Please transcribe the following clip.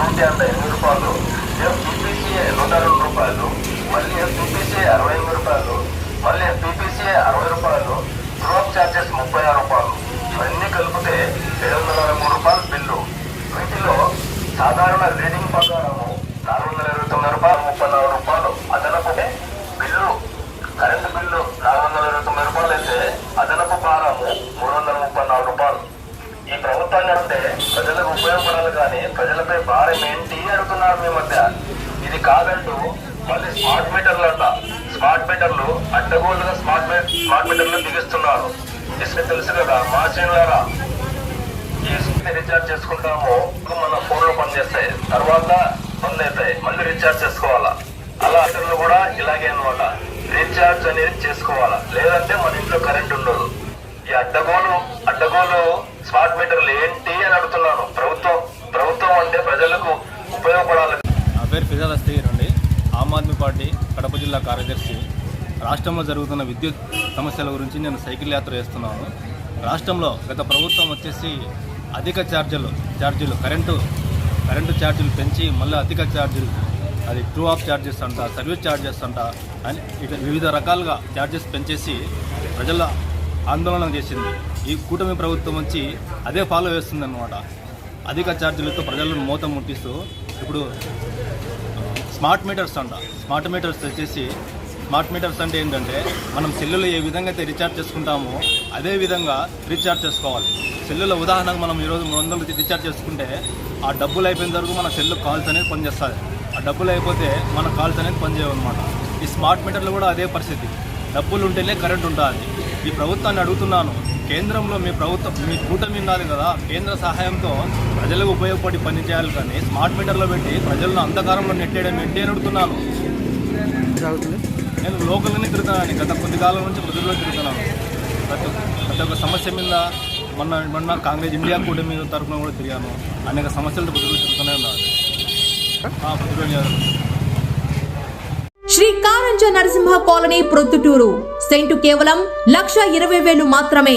నూట యాభై ఎనిమిది రూపాయలు. ఎఫ్పిపిసిఏ నూట రెండు రూపాయలు. మళ్ళీ ఎఫ్పిపిసిఏ అరవై ఎనిమిది రూపాయలు. మళ్ళీ ఎఫ్పిపిసిఏ అరవై రూపాయలు. డ్రాప్ ఛార్జెస్ ముప్పై ఆరు రూపాయలు. ఇవన్నీ కలిపితే ఏడు వందల అరవై మూడు రూపాయలు బిల్లు. వీటిలో సాధారణ రీడింగ్ ప్రకారము నాలుగు వందల ఇరవై తొమ్మిది రూపాయలు ముప్పై నాలుగు రూపాయలు. అదనపు బిల్లు కరెంటు బిల్లు నాలుగు వందల ఇరవై తొమ్మిది రూపాయలు అయితే అదనపు భారము మూడు వందల ముప్పై నాలుగు రూపాయలు. ప్రభుత్వాన్ని అంటే ప్రజలకు ఉపయోగపడాలి కానీ ప్రజలపై భారం ఏంటి అడుగుతున్నారు మీ మధ్య? ఇది కాదంటూ మళ్ళీ స్మార్ట్ మీటర్లు అంట. స్మార్ట్ మీటర్లు అడ్డగోలుగా స్మార్ట్ మీ- స్మార్ట్ మీటర్లు దిగిస్తున్నారు. ఇసుక తెలుసు కదా మా శ్రేణులారా ఈ రీఛార్జ్ చేసుకుంటాము మన ఫోన్లో పనిచేస్తాయి. తర్వాత బంద్ అవుతాయి. మళ్ళీ రీఛార్జ్ చేసుకోవాలా? అలా మీటర్లు కూడా ఇలాగే అనమాట రీఛార్జ్ అనేది చేసుకోవాలా? లేదంటే మన ఇంట్లో కరెంట్ ఉండదు. ఈ అడ్డగోలు అడ్డగోలు స్మార్ట్ మీటర్లు ఏంటి అని అడుగుతున్నాను ప్రభుత్వం ప్రభుత్వం అంటే ప్రజలకు ఉపయోగపడాలి. నా పేరు ఫిజాల్ అస్తీర్ అండి. ఆమ్ ఆద్మీ పార్టీ కడప జిల్లా కార్యదర్శి. రాష్ట్రంలో జరుగుతున్న విద్యుత్ సమస్యల గురించి నేను సైకిల్ యాత్ర చేస్తున్నాను. రాష్ట్రంలో గత ప్రభుత్వం వచ్చేసి అధిక ఛార్జీలు ఛార్జీలు కరెంటు కరెంటు ఛార్జీలు పెంచి మళ్ళీ అధిక ఛార్జీలు అది ట్రూ ఆఫ్ ఛార్జెస్ అంట సర్వీస్ ఛార్జెస్ అంట అని ఇక వివిధ రకాలుగా ఛార్జెస్ పెంచేసి ప్రజల ఆందోళన చేసింది. ఈ కూటమి ప్రభుత్వం వచ్చి అదే ఫాలో చేస్తుందన్నమాట. అధిక ఛార్జీలతో ప్రజలను మూత ముట్టిస్తూ ఇప్పుడు స్మార్ట్ మీటర్స్ అంట. స్మార్ట్ మీటర్స్ వచ్చేసి స్మార్ట్ మీటర్స్ అంటే ఏంటంటే మనం సెల్లులో ఏ విధంగా అయితే రీఛార్జ్ చేసుకుంటామో అదే విధంగా రీఛార్జ్ చేసుకోవాలి. సెల్లులో ఉదాహరణకు మనం ఈరోజు మూడు వందలు రీఛార్జ్ చేసుకుంటే ఆ డబ్బులు అయిపోయిన వరకు మన సెల్లు కాల్స్ అనేది పనిచేస్తుంది ఆ డబ్బులు అయిపోతే మన కాల్స్ అనేది పనిచేయమన్నమాట ఈ స్మార్ట్ మీటర్లు కూడా అదే పరిస్థితి. డబ్బులు ఉంటేనే కరెంట్ ఉంటుంది ఈ ప్రభుత్వాన్ని అడుగుతున్నాను. కేంద్రంలో మీ ప్రభుత్వం మీ కూటమి ఉండాలి కదా కేంద్ర సహాయంతో ప్రజలకు ఉపయోగపడి పని చేయాలి కానీ స్మార్ట్ మీటర్లో పెట్టి ప్రజలను అంధకారంలో నెట్టేయడం ఏంటి అని అడుగుతున్నాను నేను లోకల్గానే తిరుగుతున్నాను గత కొద్ది కాలం నుంచి ప్రజల్లో తిరుగుతున్నాను. ప్రతి ప్రతి ఒక్క సమస్య మీద మొన్న మొన్న కాంగ్రెస్ ఇండియా కూటమి తరఫున కూడా తిరిగాను. అనేక సమస్యలతో ప్రజలు తిరుగుతూనే ఉన్నారు. ఆ, శ్రీ కారంజ నరసింహ కాలనీ ప్రొద్దుటూరు. సెంటు కేవలం లక్ష ఇరవై వేలు మాత్రమే.